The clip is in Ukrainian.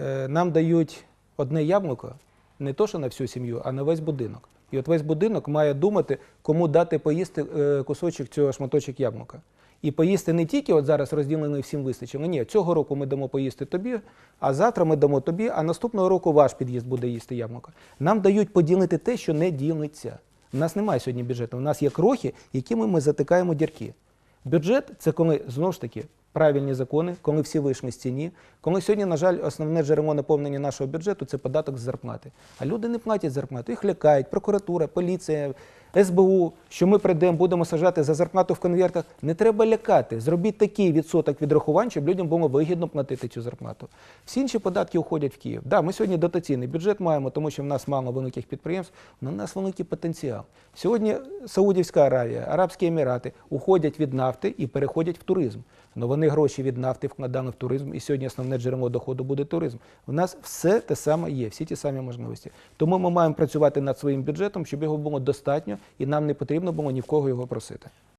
е, нам дають одне яблуко, не то, що на всю сім'ю, а на весь будинок. І от весь будинок має думати, кому дати поїсти е, кусочок цього шматочок яблука. І поїсти не тільки от зараз розділений всім вистачило. Ні, цього року ми дамо поїсти тобі, а завтра ми дамо тобі, а наступного року ваш під'їзд буде їсти яблука. Нам дають поділити те, що не ділиться. У нас немає сьогодні бюджету. У нас є крохи, якими ми затикаємо дірки. Бюджет це коли знову ж таки правильні закони, коли всі вийшли з ціні. Коли сьогодні, на жаль, основне джерело наповнення нашого бюджету це податок з зарплати. А люди не платять зарплату, їх лякають, прокуратура, поліція, СБУ, що ми прийдемо, будемо сажати за зарплату в конвертах. Не треба лякати. Зробіть такий відсоток відрахувань, щоб людям було вигідно платити цю зарплату. Всі інші податки уходять в Київ. Да, ми сьогодні дотаційний бюджет маємо, тому що в нас мало великих підприємств, але в нас великий потенціал. Сьогодні Саудівська Аравія, Арабські Емірати уходять від нафти і переходять в туризм. Но вони гроші від нафти вкладали в туризм, і сьогодні основне джерело доходу буде туризм. У нас все те саме є, всі ті самі можливості. Тому ми маємо працювати над своїм бюджетом, щоб його було достатньо, і нам не потрібно було ні в кого його просити.